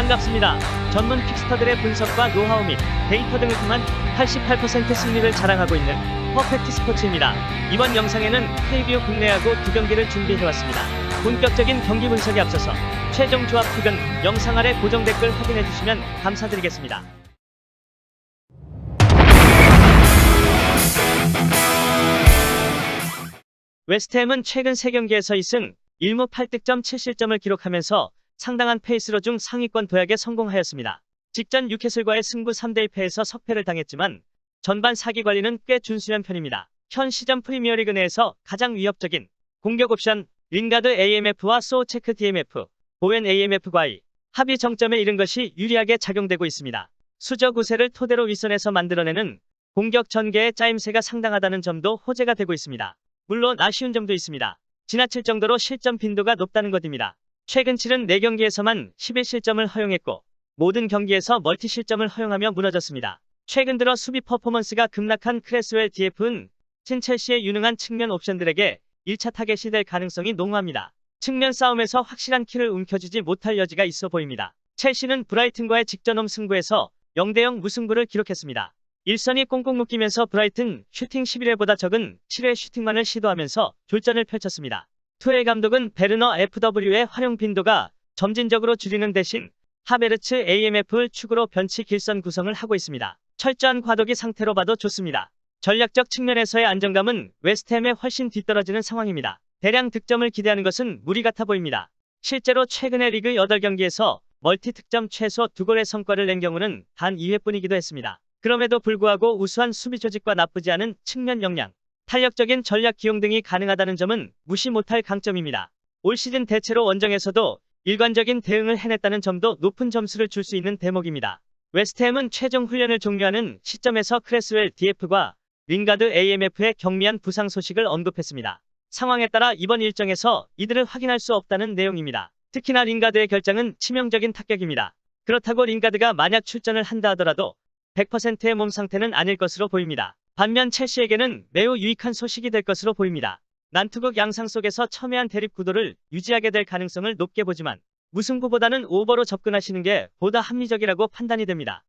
반갑습니다. 전문 픽스터들의 분석과 노하우 및 데이터 등을 통한 88% 승리를 자랑하고 있는 퍼펙트 스포츠입니다. 이번 영상에는 KBO 국내하고 두 경기를 준비해왔습니다. 본격적인 경기 분석에 앞서서 최종 조합 픽은 영상 아래 고정 댓글 확인해주시면 감사드리겠습니다. 웨스트햄은 최근 3경기에서 2승 1무 8득점 7실점을 기록하면서 상당한 페이스로 중 상위권 도약에 성공하였습니다. 직전 뉴캐슬과의 승부 3대 2패에서 석패를 당했지만 전반 사기 관리는 꽤 준수한 편입니다. 현 시즌 프리미어리그 내에서 가장 위협적인 공격 옵션 링가드 AMF와 소체크 DMF, 보웬 AMF과의 합의 정점에 이른 것이 유리하게 작용되고 있습니다. 수적 우세를 토대로 윗선에서 만들어내는 공격 전개의 짜임새가 상당하다는 점도 호재가 되고 있습니다. 물론 아쉬운 점도 있습니다. 지나칠 정도로 실점 빈도가 높다는 것입니다. 최근 치른 4경기에서만 11실점을 허용했고 모든 경기에서 멀티 실점을 허용하며 무너졌습니다. 최근 들어 수비 퍼포먼스가 급락한 크레스웰 DF는 틴첼시의 유능한 측면 옵션들에게 1차 타겟이 될 가능성이 농후합니다. 측면 싸움에서 확실한 키를 움켜쥐지 못할 여지가 있어 보입니다. 첼시는 브라이튼과의 직전홈 승부에서 0대0 무승부를 기록했습니다. 일선이 꽁꽁 묶이면서 브라이튼 슈팅 11회보다 적은 7회 슈팅만을 시도하면서 졸전을 펼쳤습니다. 투엘 감독은 베르너 FW의 활용 빈도가 점진적으로 줄이는 대신 하베르츠 AMF를 축으로 변치 길선 구성을 하고 있습니다. 철저한 과도기 상태로 봐도 좋습니다. 전략적 측면에서의 안정감은 웨스트햄에 훨씬 뒤떨어지는 상황입니다. 대량 득점을 기대하는 것은 무리 같아 보입니다. 실제로 최근의 리그 8경기에서 멀티 득점 최소 2골의 성과를 낸 경우는 단 2회뿐이기도 했습니다. 그럼에도 불구하고 우수한 수비 조직과 나쁘지 않은 측면 역량, 탄력적인 전략 기용 등이 가능하다는 점은 무시 못할 강점입니다. 올 시즌 대체로 원정에서도 일관적인 대응을 해냈다는 점도 높은 점수를 줄 수 있는 대목입니다. 웨스트햄은 최종 훈련을 종료하는 시점에서 크레스웰 DF과 링가드 AMF의 경미한 부상 소식을 언급했습니다. 상황에 따라 이번 일정에서 이들을 확인할 수 없다는 내용입니다. 특히나 링가드의 결장은 치명적인 타격입니다. 그렇다고 링가드가 만약 출전을 한다 하더라도 100%의 몸 상태는 아닐 것으로 보입니다. 반면 첼시에게는 매우 유익한 소식이 될 것으로 보입니다. 난투극 양상 속에서 첨예한 대립 구도를 유지하게 될 가능성을 높게 보지만 무승부보다는 오버로 접근하시는 게 보다 합리적이라고 판단이 됩니다.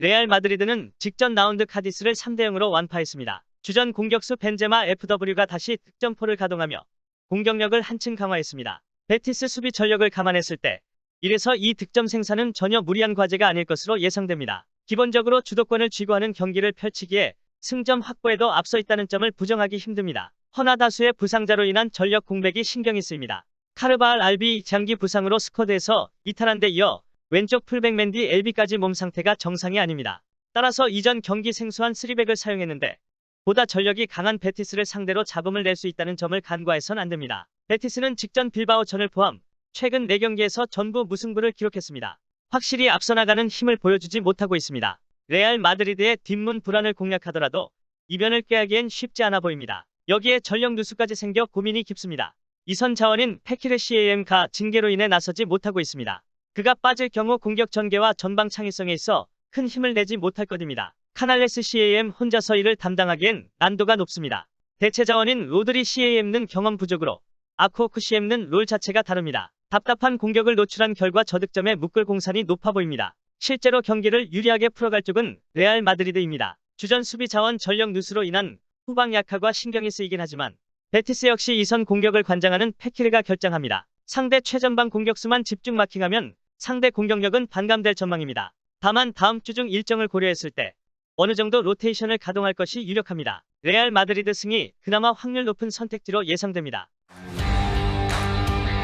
레알 마드리드는 직전 라운드 카디스를 3대0으로 완파했습니다. 주전 공격수 벤제마 FW가 다시 득점포를 가동하며 공격력을 한층 강화했습니다. 베티스 수비 전력을 감안했을 때 이래서 이 득점 생산은 전혀 무리한 과제가 아닐 것으로 예상됩니다. 기본적으로 주도권을 쥐고하는 경기를 펼치기에 승점 확보에도 앞서 있다는 점을 부정하기 힘듭니다. 허나 다수의 부상자로 인한 전력 공백이 신경이 쓰입니다. 카르바알 알비 장기 부상으로 스쿼드에서 이탈한 데 이어 왼쪽 풀백 맨디 LB까지 몸 상태가 정상이 아닙니다. 따라서 이전 경기 생소한 3백을 사용했는데 보다 전력이 강한 베티스를 상대로 잡음을 낼 수 있다는 점을 간과해선 안 됩니다. 베티스는 직전 빌바오전을 포함 최근 4경기에서 전부 무승부를 기록했습니다. 확실히 앞서 나가는 힘을 보여주지 못하고 있습니다. 레알 마드리드의 뒷문 불안을 공략하더라도 이변을 꾀하기엔 쉽지 않아 보입니다. 여기에 전력 누수까지 생겨 고민이 깊습니다. 이선 자원인 페키르 CAM가 징계로 인해 나서지 못하고 있습니다. 그가 빠질 경우 공격 전개와 전방 창의성에 있어 큰 힘을 내지 못할 것입니다. 카날레스 CAM 혼자서 이를 담당하기엔 난도가 높습니다. 대체 자원인 로드리 CAM는 경험 부족으로 아쿠오크 CM는 롤 자체가 다릅니다. 답답한 공격을 노출한 결과 저득점에 묶을 공산이 높아 보입니다. 실제로 경기를 유리하게 풀어갈 쪽은 레알 마드리드입니다. 주전 수비 자원 전력 누수로 인한 후방 약화가 신경이 쓰이긴 하지만 베티스 역시 이선 공격을 관장하는 페키르가 결정합니다. 상대 최전방 공격수만 집중 마킹하면 상대 공격력은 반감될 전망입니다. 다만 다음 주 중 일정을 고려했을 때 어느 정도 로테이션을 가동할 것이 유력합니다. 레알 마드리드 승이 그나마 확률 높은 선택지로 예상됩니다.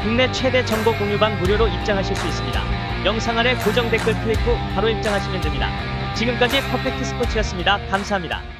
국내 최대 정보 공유방 무료로 입장하실 수 있습니다. 영상 아래 고정 댓글 클릭 후 바로 입장하시면 됩니다. 지금까지 퍼펙트 스포츠였습니다. 감사합니다.